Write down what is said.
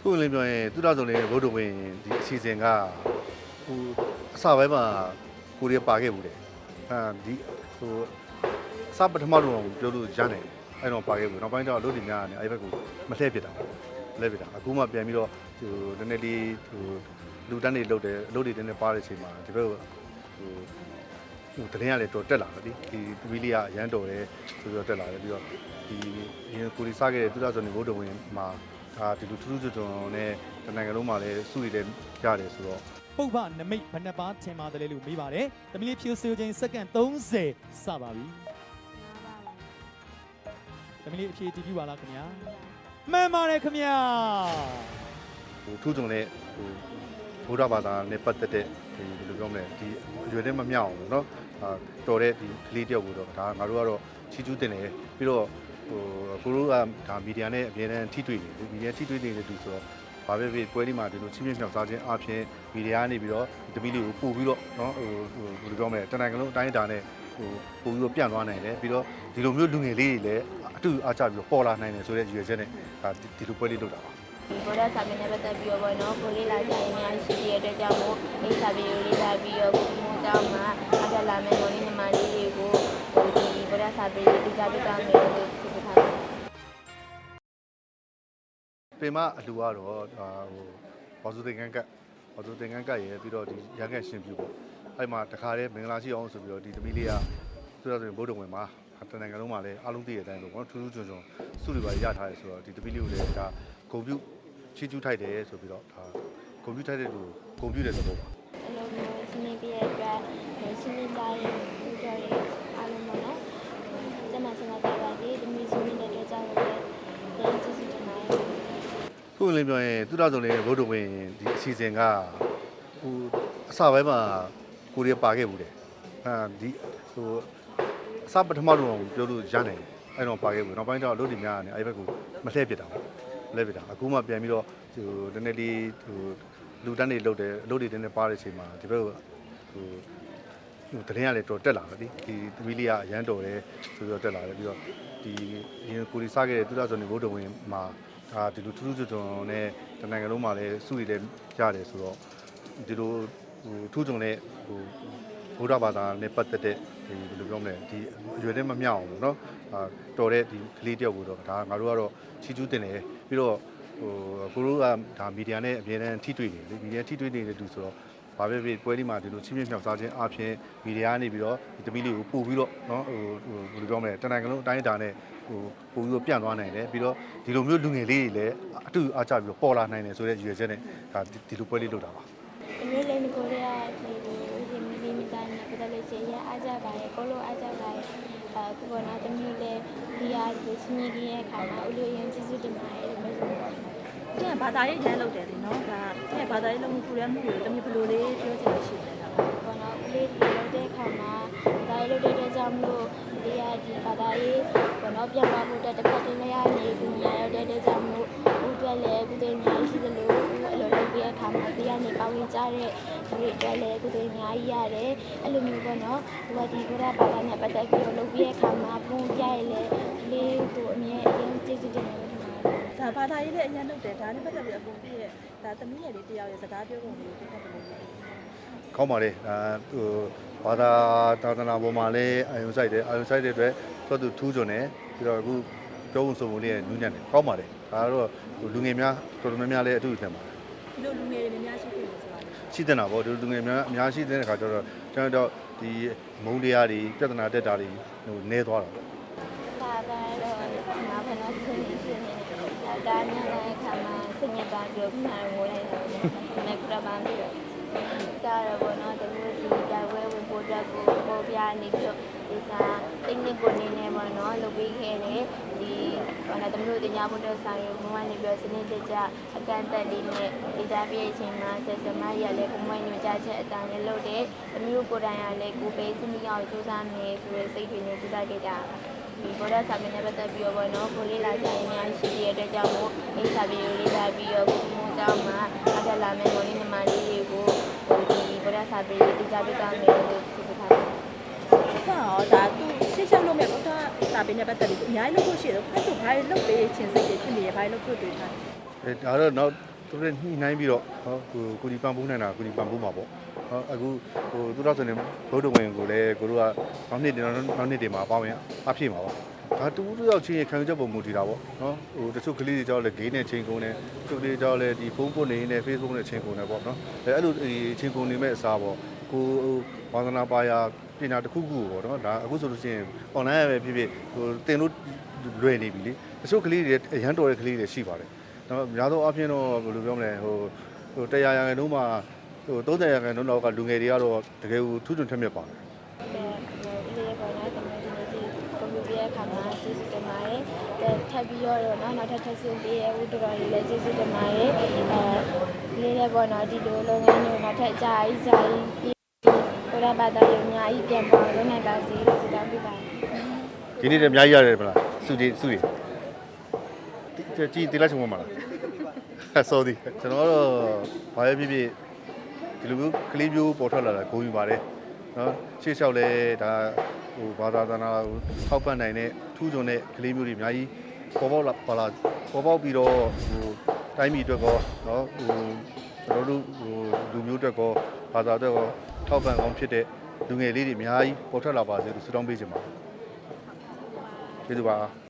ခုလည်းပြောရင်သူတော်ဆုံးလေးဘုဒ္ဓဝင်ဒီအစီအစဉ်ကဟိုအစပိုင်းမှာကိုရီးပါခဲ့ဘူးတယ်ဟာဒီဟိုအစပထမတော့ပြောလို့ရနိုင် အဲ့တော့ပါခဲ့ဘူးနောက်ပိုင်းကျတော့အလုပ်တွေများနေအဲ့ဘက်ကိုမလှည့်ပြစ်တာလှည့်ပြစ်တာအခုမှပြန်ပြီးတော့ဟိုနည်းနည်းလေးဟိုလူတန်းတွေလုပ်တယ်အလုပ်တွေတင်းနေပါတဲ့အချိန်မှာဒီဘက်ကိုဟိုဟိုတရင်ကလည်းတော်တက်လာတယ်ဒီသမီးလေးကအရန်တော်တယ်ဆိုပြီးတော့တက်လာတယ်ပြီးတော့ဒီရင်ကိုရီးစားခဲ့တဲ့သူတော်ဆုံးလေးဘုဒ္ဓဝင်မှာဒါဒီလိုထူးထူးချွန်ချွန်နဲ့တနိုင်ငံလုံးမှာလည်းစုရည်လည်းရတယ်ဆိုတော့ပုပ္ပနမိတ်ဘယ်နှပါထင်ပါတယ်လို့မေးပါတယ်။သမီးလေးဖြိုးဆိုခြင်းစက္ကန့်30စပါပြီ။ သမီးလေးအဖြေတည်ပြပါလားခင်ဗျာ။မှန်ပါတယ်ခင်ဗျာဟိုထူးချွန်တဲ့ဟိုဘုရားဘာသာနဲ့ပတ်သက်တဲ့ဒီဘယ်လိုပြောမလဲဒီအရွယ်နဲ့မမြောက်အောင်ပေါ့နော်အာတော်တဲ့ဒီကလေးတယောက်ကိုတော့ဒါငါတို့ကတော့ချီးကျူးတင်တယ်ပြီးတော့ဟိုကိုတို့ကဒါမီဒီယာနဲ့အမြဲတမ်းထိတွေ့နေတယ်မီဒီယာထိတွေ့နေတဲ့သူဆိုတော့ဘာပဲဖြစ်ပွဲလေးမှာဒီလိုချင်းချင်းမြောက်စားခြင်းအပြင်မီဒီယာကနေပြီးတော့ဒီတပီးလေးကိုပို့ပြီးတော့နော်ဟိုဟိုဘယ်လိုပြောမလဲတနိုင်ငံလုံးအတိုင်းအတာနဲ့ဟိုပို့ပြီးတော့ပြန့်သွားနိုင်တယ်ပြီးတော့ဒီလိုမျိုးလူငယ်လေးတွေလည်း အတူအားကြပြီးတော့ပေါ်လာနိုင်တယ်ဆိုတဲ့ရည်ရွယ်ချက်နဲ့ဒါဒီလိုပွဲလေးလုပ်တာပါဒီဘောရစာပေနဲ့ပတ်သက်ပြီးတော့ပေါ့နော်ကိုလေးလာကြရင်များရှိရတဲ့အတွက်ကြောင့်မို့အိစာပေကိုလေးလာပြီးတော့ကိုမိုးတောင်းမှာအကလာမယ်ကိုလေးညီမလေးတွေကိုဟိုဒီဘောရစာပေကိုဒီကြပြတာမယ်လို့ပြောထားတယ်ပင်မအလူကတော့ဒါဟိုဘောစုသင်္ကန်းကတ်ဘောစုသင်္ကန်းကတ်ရယ်ပြီးတော့ဒီရန်ကတ်ရှင်ပြူပေါ့အဲ့မှာတခါတည်းမင်္ဂလာရှိအောင်ဆိုပြီးတော့ဒီသမီးလေးကသူတို့ဆိုရင်ဗုဒ္ဓဝင်မှာ တနိုင်ငံလုံးမှာလည်းအားလုံးသိတဲ့အတိုင်းလို့ပေါ့နော်ထူးထူးချွန်ချွန်စုတွေပါရထားတယ်ဆိုတော့ဒီသမီးလေးကိုလည်းဒါဂုံပြုချီးကျူးထိုက်တယ်ဆိုပြီးတော့ဒါဂုံပြုထိုက်တဲ့လူဂုံပြုတဲ့သဘောပါအဲ့လိုမျိုးစနေပြည့်အတွက်ရှင်းလင်းကြရင်ဒီကြော်ရေးအားလုံးပေါ့နော်ကျမစနာကြပါစေဒီမျိုးစနေတဲ့အတွက်ကြောင့်လည်းပြန်ကြည့်စီတင်ပါတယ်ခုလည်းပြောရင်သူတော်ဆုံးလေးဗုဒ္ဓဝင်ဒီအစီအစဉ်ကဟိုအစပိုင်းမှာကိုရီးပါခဲ့ဘူးတယ်ဟာဒီဟို အစပထမတော့ပြောလို့ရနိုင်အဲ့တော့ပါခဲ့ဘူးနောက်ပိုင်းကျတော့အလုပ်တွေများနေအဲ့ဘက်ကိုမလှည့်ပြစ်တာလှည့်ပြစ်တာအခုမှပြန်ပြီးတော့ဟိုနည်းနည်းလေးဟိုလူတန်းတွေလုပ်တယ်အလုပ်တွေတင်းနေပါတဲ့အချိန်မှာဒီဘက်ကိုဟိုဟိုတရင်ကလည်းတော်တက်လာတယ်ဒီသမီးလေးကအရန်တော်တယ်ဆိုပြီးတော့တက်လာတယ်ပြီးတော့ဒီရင်ကိုရီးစားခဲ့တဲ့သူတော်ဆုံးလေးဗုဒ္ဓဝင်မှာဒါဒီလိုထူးထူးချွန်ချွန်နဲ့တနိုင်ငံလုံးမှာလည်းစုရည်လည်းရတယ်ဆိုတော့ဒီလိုဟိုထူးချွန်တဲ့ဟို ဗုဒ္ဓဘာသာနဲ့ပတ်သက်တဲ့ဒီဘယ်လိုပြောမလဲဒီအရွယ်တည်းမမြောက်အောင်ပေါ့နော်အာတော်တဲ့ဒီကလေးတယောက်ကိုတော့ဒါငါတို့ကတော့ချီးကျူးတင်တယ်ပြီးတော့ဟိုကိုတို့ကဒါမီဒီယာနဲ့အမြဲတမ်းထိတွေ့နေတယ်မီဒီယာထိတွေ့နေတဲ့သူဆိုတော့ဘာပဲဖြစ်ပွဲလေးမှာဒီလိုချင်းချင်းမြောက်စားခြင်းအပြင်မီဒီယာကနေပြီးတော့ဒီတမီးလေးကိုပို့ပြီးတော့နော်ဟိုဟိုဘယ်လိုပြောမလဲတနင်္ဂနွေအတိုင်းအတာနဲ့ဟိုပို့ပြီးတော့ပြန့်သွားနိုင်တယ်ပြီးတော့ဒီလိုမျိုးလူငယ်လေးတွေလည်းအတူအားကျပြီးတော့ပေါ်လာနိုင်တယ်ဆိုတဲ့ရည်ရွယ်ချက်နဲ့ဒါဒီလိုပွဲလေးလုပ်တာပါအမြဲတမ်းကိုရဲဒီ ဒီမီဒီမီတိုင်းနဲ့ပတ်သက်လို့ရှိရင်အားကြပါရဲ့ကိုလိုအားကြပါရဲ့အခုကနော်တမျိုးလေးဒီအားဒီစနေကြီးရဲ့ခါမှာဦးလိုရင်ကျေးဇူးတင်ပါတယ်လို့ပြောချင်ပါတယ်။ပြန်ဘာသာရေးရမ်းလုပ်တယ်လေနော်။ဒါပြန်ဘာသာရေးလုပ်မှုပူရဲမှုတွေတမျိုးဘယ်လိုလေးပြောချင်လို့ရှိတယ်လားဘောနော်ဦးလေးဒီလိုတဲ့ခါမှာဒါလေးလုပ်တဲ့ကြောင့်မလို့ဒီဟာဒီဘာသာရေးဘောနော်ပြန်ပါမှုတက်တစ်ဖက်တည်းမရနေဘူးညာရောက်တဲ့ကြောင့်မလို့ဦးတွက်လည်းကုသိုလ်များရှိသလိုဦးအဲ့လိုလုပ်ပြီးအခါမှာတရားနေပါဝင်ကြတဲ့သူ တွေအတွက်လည်းကုသိုလ်အများကြီးရတယ်အဲ့လိုမျိုးပေါ့နော်ဒီကဒီဘုရားဘာသာနဲ့ပတ်သက်ပြီးတော့လုပ်ပြီးအခါမှာပုံပြရလေလေးကိုအမြဲအရင်ကျေးဇူးတင်ပါတယ်။ဒါဘာသာရေးလည်းအရင်လုပ်တယ်။ဒါနဲ့ပတ်သက်ပြီးအကုန်ပြည့်ရဲ့ဒါသမီးငယ်လေးတယောက်ရဲ့စကားပြောပုံလေးကိုပြတ်တယ်လို့ပြောတယ်ကောင်းပါလေဒါဟိုဘာသာသာသနာပေါ်မှာလည်းအာယုံဆိုင်တယ်အာယုံဆိုင်တဲ့အတွက်သူကသူထူးချွန်တယ်ပြီးတော့အခုပြောဖို့ဆိုဖို့လေးနူးညံ့တယ်ကောင်းပါလေဒါကတော့ဟိုလူငယ်များတော်တော်များများလည်းအတူတူထင်ပါတယ်။ဒီလိုလူငယ်တွေများများရှိခဲ့ လို့ဆိုတာလေရှိတဲ့နာပေါ့ဒီလူငယ်များအများရှိတဲ့ခါကျတော့ကျွန်တော်တို့ဒီမုံတရားတွေပြဿနာတက်တာတွေဟိုနေသွားတာပေါ့ပါပါတော့ငါဘယ်တော့ဆင်းနေဆင်းနေဒါဒါညတဲ့ခါမှာစညက်ပါပြောပြနေဝလိုက်တော့မက်ကရပန်းပြီးတော့ဒါတော့ဘောနော် အတွက်ကိုပေါ်ပြနေပြီးတော့ဒီစာတိတ်နစ်ကိုနေနေပေါ့နော်လုပ်ပေးခဲ့တယ်ဒီဟိုလည်းသမီးတို့တင်ညာဖို့တော့ဆိုင်ဘုံကနေပြီးတော့စနစ်တကျအကန့်အသတ်လေးနဲ့ဒေတာပြည့်အချိန်မှာဆက်စမရလည်းဘုံမညွှန်ကြားချက်အတိုင်းလည်းလုပ်တယ်သမီးတို့ကိုယ်တိုင်ကလည်းကိုယ်ပဲစနစ်ရောက်စူးစမ်းမယ်ဆိုတဲ့စိတ်တွေနဲ့စူးစမ်းခဲ့ကြတာဒီဘောရစာမင်းနဲ့ပတ်သက်ပြီးတော့ဘောနော်ကိုလေးလာကြရင်များရှိတဲ့အတွက်ကြောင့်မို့အိစာပြေကိုလေးလာပြီးတော့ဘုံကြောင့်မှအတက်လာမယ်ကိုလေးညီမလေးတွေကို ဒီဘောဓဆာပြေတိကျပြတာမယ်လို့ပြောထားတယ်ဟောဒါသူရှင်းရှင်းလို့မဲ့ဘုရားစာပေနဲ့ပတ်သက်ပြီးအများကြီးလုပ်ဖို့ရှိတယ်ဖတ်သူဘာလို့လုပ်ပေးခြင်းစိတ်တွေဖြစ်နေရဘာလို့လုပ်ဖို့တွေ့ထားအဲဒါတော့နောက်သူတို့ညှိနှိုင်းပြီးတော့ဟောကိုကိုဒီပန်ပိုးနိုင်တာကိုဒီပန်ပိုးမှာပေါ့ဟောအခုဟိုသူတို့ဆိုနေဘုဒ္ဓဝင်ကိုလည်းကိုတို့ကနောက်နှစ်နောက်နောက်နှစ်တွေမှာပေါ့ရင်အဖြစ်မှာပေါ့ ဒါတူတူရောက်ချင်းခံချက်ပုံမူတည်တာပေါ့နော်ဟိုတချို့ကလေးတွေကြောက်လဲဂိမ်းနဲ့ချင်းကုန်တယ်တချို့ကလေးကြောက်လဲဒီဖုန်းပွနေနေ Facebook နဲ့ချင်းကုန်တယ်ပေါ့နော်အဲအဲ့လိုဒီချင်းကုန်နေမဲ့အစားပေါ့ကိုဝါသနာပါရာပညာတစ်ခုခုပေါ့နော်ဒါအခုဆိုလို့ရှိရင် online ပဲဖြစ်ဖြစ်ဟိုတင်လို့လွယ်နေပြီလေတချို့ကလေးတွေအရန်တော်တဲ့ကလေးတွေရှိပါတယ်တော့များသောအားဖြင့်တော့ဘယ်လိုပြောမလဲဟိုဟိုတရားရာခိုင်နှုန်းမှာဟို30ရာခိုင်နှုန်းလောက်ကလူငယ်တွေကတော့တကယ်ကိုထူးချွန်ထက်မြက်ပါတယ် ဒီလေးပေါ်လာသမီးဒီနေ့ဒီ ကွန်ပျူတာခါမှာကျေးဇူးတင်ပါတယ်။ထပ်ပြီးတော့နော်နောက်ထပ်ထပ်ဆင်းပေးရဦးတော်လေးလည်းကျေးဇူးတင်ပါတယ်။အဲလေးလေးပေါ်တော့ဒီလိုလုပ်ငန်းတွေနောက်ထပ်ကြာကြီးကြာကြီးပြီးဘုရားဘာသာရေးအများကြီးပြန်ပေါ်လုပ်နိုင်ပါစေလို့ဆုတောင်းပေးပါတယ်။ဒီနေ့တည်းအများကြီးရတယ်ဗလားစုကြည်စုရည်ကြည်တီလိုက်ချုံမှာလားဆောဒီကျွန်တော်ကတော့ဘာပဲဖြစ်ဖြစ်ဒီလိုမျိုးကလေးမျိုးပေါ်ထွက်လာတာဂုဏ်ယူပါတယ်နော်ရှေ့လျှောက်လဲဒါ ဟိုဘာသာသနာကိုထောက်ပံ့နိုင်တဲ့ထူးချွန်တဲ့ကလေးမျိုးတွေအများကြီးပေါ်ပေါက်လာပါလာပေါ်ပေါက်ပြီးတော့ဟိုတိုင်းပြည်အတွက်ကောနော်ဟိုကျွန်တော်တို့ဟိုလူမျိုးအတွက်ကောဘာသာအတွက်ကောထောက်ပံ့ကောင်းဖြစ်တဲ့လူငယ်လေးတွေအများကြီးပေါ်ထွက်လာပါစေလို့ဆုတောင်းပေးချင်ပါတယ်ကျေးဇူးပါ